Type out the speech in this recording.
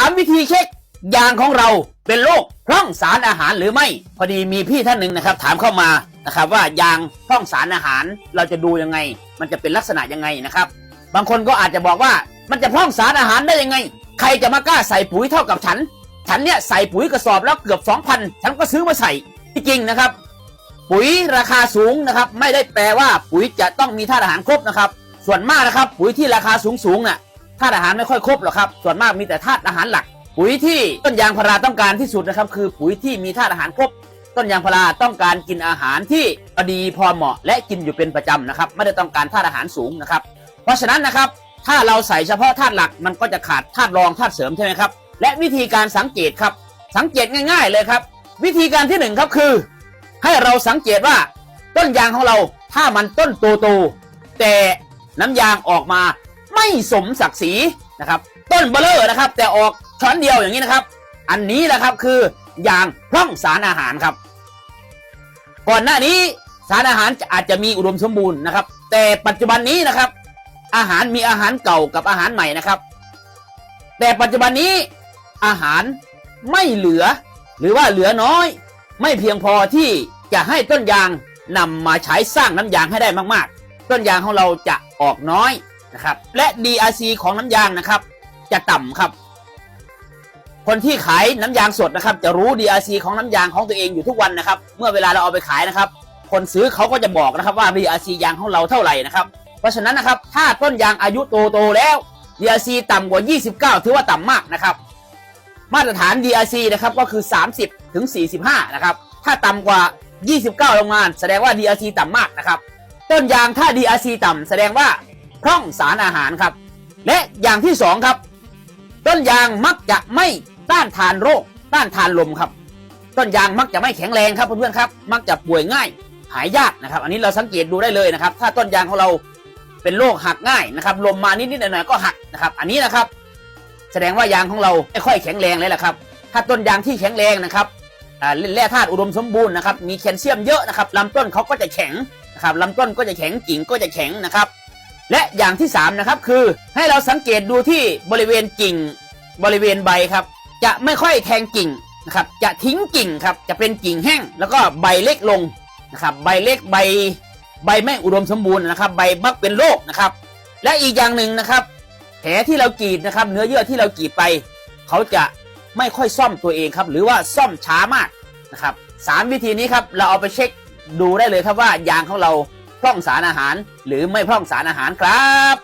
ามวิธีเช็คยางของเราเป็นโรคพร่องสารอาหารหรือไม่ พอดีมีพี่ท่านหนึ่งนะครับ ถามเข้ามานะครับว่ายางพร่องสารอาหารเราจะดูยังไง มันจะเป็นลักษณะยังไงนะครับ บางคนก็อาจจะบอกว่ามันจะพร่องสารอาหารได้ยังไง ใครจะมากล้าใส่ปุ๋ยเท่ากับฉัน ฉันเนี่ยใส่ปุ๋ยกระสอบแล้วเกือบ 2,000 ฉันก็ซื้อมาใส่ที่จริงนะครับ ปุ๋ยราคาสูงนะครับ ไม่ได้แปลว่าปุ๋ยจะต้องมีธาตุอาหารครบนะครับ ส่วนมากนะครับ ปุ๋ยที่ราคาสูงสูงๆน่ะ ธาตุอาหารไม่ค่อยครบหรอกครับ ส่วนมากมีแต่ธาตุอาหารหลัก ปุ๋ยที่ต้นยางพาราต้องการที่สุดนะครับคือปุ๋ยที่มีธาตุอาหารครบ ต้นยางพาราต้องการกินอาหารที่พอดีพอเหมาะและกินอยู่เป็นประจำนะครับ ไม่ได้ต้องการธาตุอาหารสูงนะครับ เพราะฉะนั้นนะครับ ถ้าเราใส่เฉพาะธาตุหลักมันก็จะขาดธาตุรองธาตุเสริมใช่ไหมครับ และวิธีการสังเกตครับ สังเกตง่าย ๆเลยครับ วิธีการที่หนึ่งครับคือ ให้เราสังเกตว่าต้นยางของเราถ้ามันต้นโตๆแต่น้ำยางออกมา ไม่สมศักดิ์ศรีนะครับ ต้นเบลเลอร์นะครับ แต่ออกช้อนเดียวอย่างนี้นะครับ อันนี้แหละครับคือยางพร่องสารอาหารครับ ก่อนหน้านี้สารอาหารอาจจะมีอุดมสมบูรณ์นะครับ แต่ปัจจุบันนี้นะครับ อาหารมีอาหารเก่ากับอาหารใหม่นะครับ แต่ปัจจุบันนี้อาหารไม่เหลือ หรือว่าเหลือน้อย ไม่เพียงพอที่จะให้ต้นยางนำมาใช้สร้างน้ำยางให้ได้มาก ๆ ต้นยางของเราจะออกน้อย นะครับ และ DRC ของน้ำยางนะครับ จะต่ำครับ คนที่ขายน้ำยางสดนะครับ จะรู้ DRC ของน้ำยางของตัวเองอยู่ทุกวันนะครับ เมื่อเวลาเราเอาไปขายนะครับ คนซื้อเขาก็จะบอกนะครับว่า DRC ยางของเราเท่าไหร่นะครับ เพราะฉะนั้นนะครับ ถ้าต้นยางอายุโตโตแล้ว DRC ต่ำกว่า 29 ถือว่าต่ำมากนะครับ มาตรฐาน DRC นะครับก็คือ 30ถึง45 นะครับ ถ้าต่ำกว่า 29 ลงมาแสดงว่า DRC ต่ำมากนะครับ ต้นยางถ้า DRC ต่ำแสดงว่า ร่องสารอาหารครับ และอย่างที่สองครับ ต้นยางมักจะไม่ต้านทานโรค ต้านทานลมครับ ต้นยางมักจะไม่แข็งแรงครับเพื่อนๆครับ มักจะป่วยง่ายหายยากนะครับ อันนี้เราสังเกตดูได้เลยนะครับ ถ้าต้นยางของเราเป็นโรคหักง่ายนะครับ ลมมานิดๆหน่อยๆก็หักนะครับ อันนี้นะครับ แสดงว่ายางของเราไม่ค่อยแข็งแรงเลยแหละครับ ถ้าต้นยางที่แข็งแรงนะครับแร่ธาตุอุดมสมบูรณ์นะครับ มีแคลเซียมเยอะนะครับลำต้นเขาก็จะแข็งนะครับลำต้นก็จะแข็งกิ่งก็จะแข็งนะครับ และอย่างที่สามนะครับคือให้เราสังเกตดูที่บริเวณกิ่งบริเวณใบครับ จะไม่ค่อยแทงกิ่งนะครับจะทิ้งกิ่งครับจะเป็นกิ่งแห้ง แล้วก็ใบเล็กลงนะครับใบเล็กใบใบไม่อุดมสมบูรณ์นะครับ ใบมักเป็นโรคนะครับ และอีกอย่างหนึ่งนะครับ แผลที่เรากรีดนะครับ เนื้อเยื่อที่เรากรีดไป เขาจะไม่ค่อยซ่อมตัวเองครับ หรือว่าซ่อมช้ามากนะครับสามวิธีนี้ครับเราเอาไปเช็คดูได้เลยครับว่ายางของเรา พร่องสารอาหาร หรือไม่พร่องสารอาหารครับ